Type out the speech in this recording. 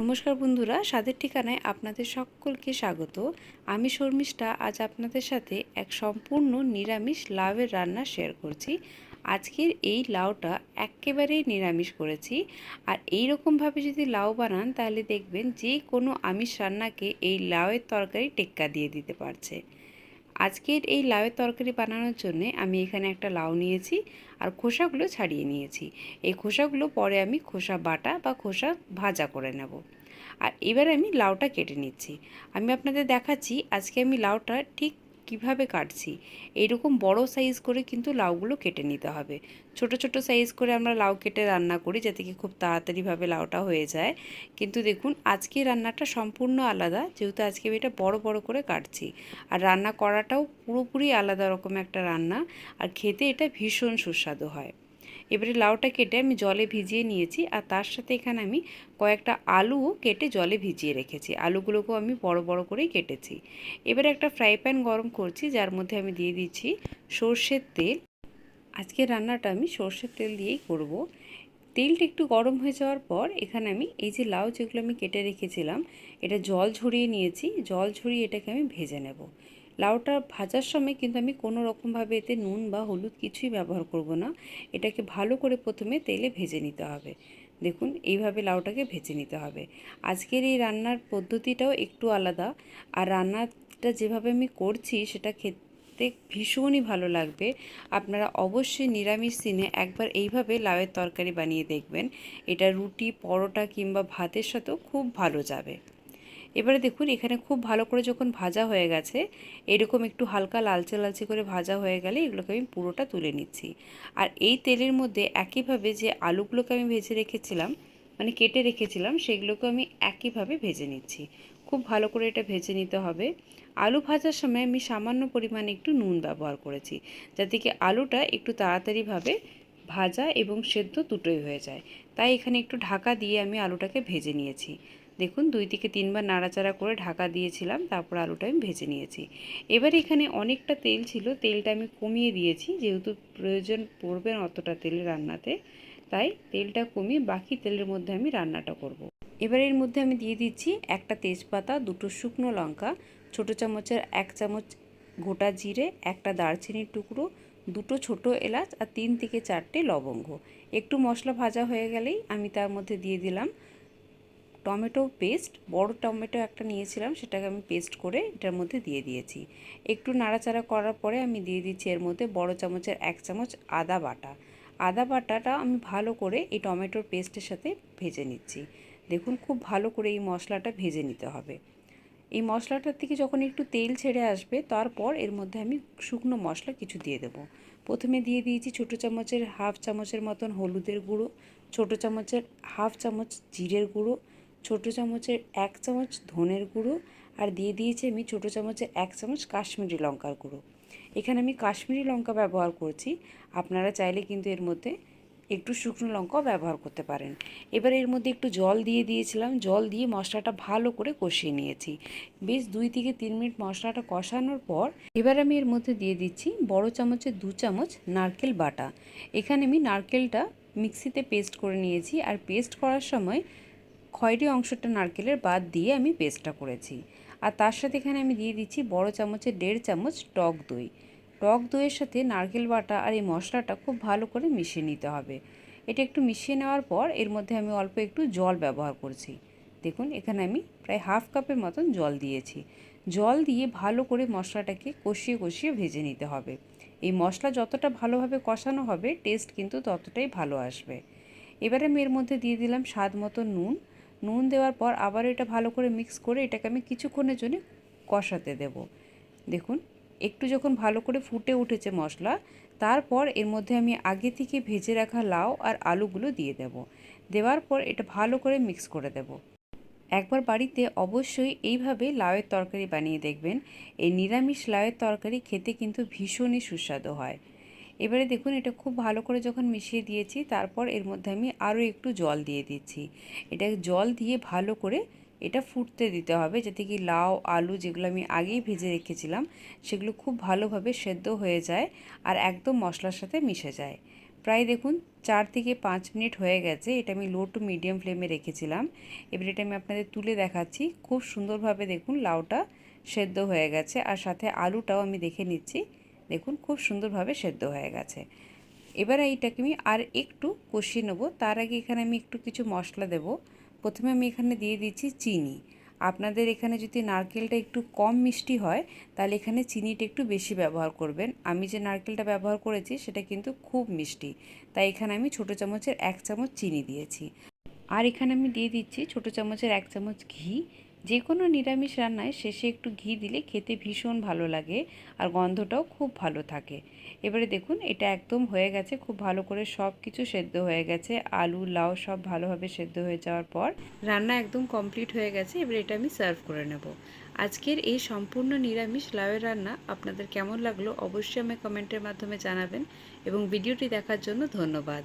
নমস্কার বন্ধুরা, স্বাদের ঠিকানায় আপনাদের সকলকে স্বাগত। আমি শর্মিষ্ঠা, আজ আপনাদের সাথে এক সম্পূর্ণ নিরামিষ লাউয়ের রান্না শেয়ার করছি। আজকের এই লাউটা একেবারেই নিরামিষ করেছি। আর এই রকমভাবে যদি লাউ বানান, তাহলে দেখবেন যে কোনো আমিষ রান্নাকে এই লাউয়ের তরকারি টেক্কা দিয়ে দিতে পারছে। আজকের এই লাউয়ের তরকারি বানানোর জন্য আমি এখানে একটা লাউ নিয়েছি আর খোসাগুলো ছাড়িয়ে নিয়েছি। এই খোসাগুলো পরে আমি খোসা বাটা বা খোসা ভাজা করে নেব। আর এবার আমি লাউটা কেটে নিচ্ছি। আমি আপনাদের দেখাচ্ছি আজকে আমি লাউটা ঠিক কীভাবে কাটছি? এইরকম বড় সাইজ করে কিন্তু লাউগুলো কেটে নিতে হবে। ছোট ছোট সাইজ করে আমরা লাউ কেটে রান্না করি যাতে কি খুব তাড়াতাড়িভাবে লাউটা হয়ে যায়। কিন্তু দেখুন, আজকে রান্নাটা সম্পূর্ণ আলাদা। যেহেতু আজকে আমি এটা বড় বড় করে কাটছি। আর রান্না করাটাও পুরোপুরি আলাদা রকম একটা রান্না। আর খেতে এটা ভীষণ সুস্বাদু হয়। এবারে লাউটা কেটে আমি জলে ভিজিয়ে নিয়েছি আর তার সাথে এখানে আমি কয়েকটা আলুও কেটে জলে ভিজিয়ে রেখেছি। আলুগুলোকেও আমি বড় বড় করেই কেটেছি। এবারে একটা ফ্রাই প্যান গরম করছি, যার মধ্যে আমি দিয়ে দিচ্ছি সর্ষের তেল। আজকে রান্নাটা আমি সর্ষের তেল দিয়েই করব। তেলটা একটু গরম হয়ে যাওয়ার পর এখানে আমি এই যে লাউ যেগুলো আমি কেটে রেখেছিলাম, এটা জল ঝরিয়ে নিয়েছি। জল ঝরিয়ে এটাকে আমি ভেজে নেব। লাউটা ভাজার সময় কিন্তু আমি কোনো রকমভাবে এতে নুন বা হলুদ কিছুই ব্যবহার করব না। এটাকে ভালো করে প্রথমে তেলে ভেজে নিতে হবে। দেখুন, এইভাবে লাউটাকে ভেজে নিতে হবে। আজকের এই রান্নার পদ্ধতিটাও একটু আলাদা। আর রান্নাটা যেভাবে আমি করছি, সেটা খেতে ভীষণই ভালো লাগবে। আপনারা অবশ্যই নিরামিষ দিনে একবার এইভাবে লাউয়ের তরকারি বানিয়ে দেখবেন। এটা রুটি, পরোটা কিংবা ভাতের সাথেও খুব ভালো যাবে। এবারে দেখুন, এখানে খুব ভালো করে যখন ভাজা হয়ে গেছে, এরকম একটু হালকা লালচে লালচে করে ভাজা হয়ে গেলে এগুলোকে আমি পুরোটা তুলে নিচ্ছি। আর এই তেলের মধ্যে একইভাবে যে আলুগুলোকে আমি ভেজে রেখেছিলাম মানে কেটে রেখেছিলাম সেগুলোকে আমি একইভাবে ভেজে নিচ্ছি। খুব ভালো করে এটা ভেজে নিতে হবে। আলু ভাজার সময় আমি সামান্য পরিমাণে একটু নুন ব্যবহার করেছি, যাতে কি আলুটা একটু তাড়াতাড়িভাবে ভাজা এবং সেদ্ধ দুটোই হয়ে যায়। তাই এখানে একটু ঢাকা দিয়ে আমি আলুটাকে ভেজে নিয়েছি। দেখুন, দুই থেকে তিনবার নাড়াচাড়া করে ঢাকা দিয়েছিলাম, তারপর আলুটা আমি ভেজে নিয়েছি এবার এখানে অনেকটা তেল ছিল, তেলটা আমি কমিয়ে দিয়েছি, যেহেতু প্রয়োজন পড়বে অতটা তেল রান্নাতে, তাই তেলটা কমিয়ে বাকি তেলের মধ্যে আমি রান্নাটা করব। এবার এর মধ্যে আমি দিয়ে দিচ্ছি একটা তেজপাতা, দুটো শুকনো লঙ্কা, ছোটো চামচের এক চামচ গোটা জিরে, একটা দারচিনির টুকরো, দুটো ছোট এলাচ আর তিন থেকে চারটে লবঙ্গ একটু মশলা ভাজা হয়ে গেলেই আমি তার মধ্যে দিয়ে দিলাম টমেটো পেস্ট, বড় টমেটো একটা নিয়েছিলাম, সেটাকে আমি পেস্ট করে এটার মধ্যে দিয়ে দিয়েছি। একটু নাড়াচাড়া করার পরে আমি দিয়ে দিচ্ছি এর মধ্যে বড় চামচের এক চামচ আদা বাটা। আদা বাটাটা আমি ভালো করে এই টমেটোর পেস্টের সাথে ভেজে নিচ্ছি। দেখুন, খুব ভালো করে এই মশলাটা ভেজে নিতে হবে। এই মশলাটার থেকে যখন একটু তেল ছেড়ে আসবে, তারপর এর মধ্যে আমি শুকনো মশলা কিছু দিয়ে দেব। প্রথমে দিয়ে দিয়েছি ছোটো চামচের হাফ চামচের মতন হলুদের গুঁড়ো, ছোটো চামচের হাফ চামচ জিরের গুঁড়ো ছোটো চামচের এক চামচ ধনের গুঁড়ো আর দিয়ে দিয়েছি আমি ছোটো চামচের এক চামচ কাশ্মীরি লঙ্কার গুঁড়ো। এখানে আমি কাশ্মীরি লঙ্কা ব্যবহার করছি। আপনারা চাইলে কিন্তু এর মধ্যে একটু শুকনো লঙ্কাও ব্যবহার করতে পারেন। এবার এর মধ্যে একটু জল দিয়ে দিয়েছিলাম। জল দিয়ে মশলাটা ভালো করে কষিয়ে নিয়েছি। বেশ দুই থেকে তিন মিনিট মশলাটা কষানোর পর এবার আমি এর মধ্যে দিয়ে দিচ্ছি বড় চামচের দু চামচ নারকেল বাটা। এখানে আমি নারকেলটা মিক্সিতে পেস্ট করে নিয়েছি। আর পেস্ট করার সময় খয়েরি অংশটা নারকেলের বাদ দিয়ে আমি পেস্টটা করেছি। আর তার সাথে এখানে আমি দিয়ে দিচ্ছি বড় চামচের দেড় চামচ টক দই। টক দইয়ের সাথে নারকেল বাটা আর এই মশলাটা খুব ভালো করে মিশিয়ে নিতে হবে। এটা একটু মিশিয়ে নেওয়ার পর এর মধ্যে আমি অল্প একটু জল ব্যবহার করছি। দেখুন, এখানে আমি প্রায় হাফ কাপের মতন জল দিয়েছি। জল দিয়ে ভালো করে মশলাটাকে কষিয়ে কষিয়ে ভেজে নিতে হবে। এই মশলা যতটা ভালোভাবে কষানো হবে টেস্ট কিন্তু ততটাই ভালো আসবে। এবারে আমি এর মধ্যে দিয়ে দিলাম স্বাদ মতো নুন নুন দেওয়ার পর আবার এটা ভালো করে মিক্স করে এটাকে আমি কিছুক্ষণের জন্য কষাতে দেব। দেখুন, একটু যখন ভালো করে ফুটে উঠেছে মশলা, তারপর এর মধ্যে আমি আগে থেকে ভেজে রাখা লাউ আর আলুগুলো দিয়ে দেব। দেওয়ার পর এটা ভালো করে মিক্স করে দেব। একবার বাড়িতে অবশ্যই এইভাবে লাউয়ের তরকারি বানিয়ে দেখবেন। এই নিরামিষ লাউয়ের তরকারি খেতে কিন্তু ভীষণই সুস্বাদু হয়। এবারে দেখুন, এটা খুব ভালো করে যখন মিশিয়ে দিয়েছি, তারপর এর মধ্যে আমি আরও একটু জল দিয়ে দিচ্ছি। এটা জল দিয়ে ভালো করে এটা ফুটতে দিতে হবে, যাতে কি লাউ, আলু যেগুলো আমি আগেই ভেজে রেখেছিলাম, সেগুলো খুব ভালোভাবে সেদ্ধ হয়ে যায় আর একদম মশলার সাথে মিশে যায়। প্রায় দেখুন, চার থেকে পাঁচ মিনিট হয়ে গেছে, এটা আমি লো টু মিডিয়াম ফ্লেমে রেখেছিলাম। এবার এটা আমি আপনাদের তুলে দেখাচ্ছি, খুব সুন্দরভাবে দেখুন লাউটা সেদ্ধ হয়ে গেছে আর সাথে আলুটাও আমি দেখে নিচ্ছি। দেখুন, খুব সুন্দরভাবে সেদ্ধ হয়ে গেছে। এবার এইটাকে আমি আর একটু কষিয়ে নেব। তার আগে এখানে আমি একটু কিছু মশলা দেব। প্রথমে আমি এখানে দিয়ে দিচ্ছি চিনি। আপনাদের এখানে যদি নারকেলটা একটু কম মিষ্টি হয়, তাহলে এখানে চিনিটা একটু বেশি ব্যবহার করবেন। আমি যে নারকেলটা ব্যবহার করেছি, সেটা কিন্তু খুব মিষ্টি। তাই এখানে আমি ছোটো চামচের এক চামচ চিনি দিয়েছি। আর এখানে আমি দিয়ে দিচ্ছি ছোটো চামচের এক চামচ ঘি। যে কোনো নিরামিষ রান্নায় শেষে একটু ঘি দিলে খেতে ভীষণ ভালো লাগে আর গন্ধটাও খুব ভালো থাকে। এবারে দেখুন, এটা একদম হয়ে গেছে, খুব ভালো করে সব কিছু সেদ্ধ হয়ে গেছে। আলু, লাউ সব ভালোভাবে সেদ্ধ হয়ে যাওয়ার পর রান্না একদম কমপ্লিট হয়ে গেছে, এবার এটা আমি সার্ভ করে নেব। আজকের এই সম্পূর্ণ নিরামিষ লাউয়ের রান্না আপনাদের কেমন লাগল অবশ্যই আমি কমেন্টের মাধ্যমে জানাবেন এবং ভিডিওটি দেখার জন্য ধন্যবাদ।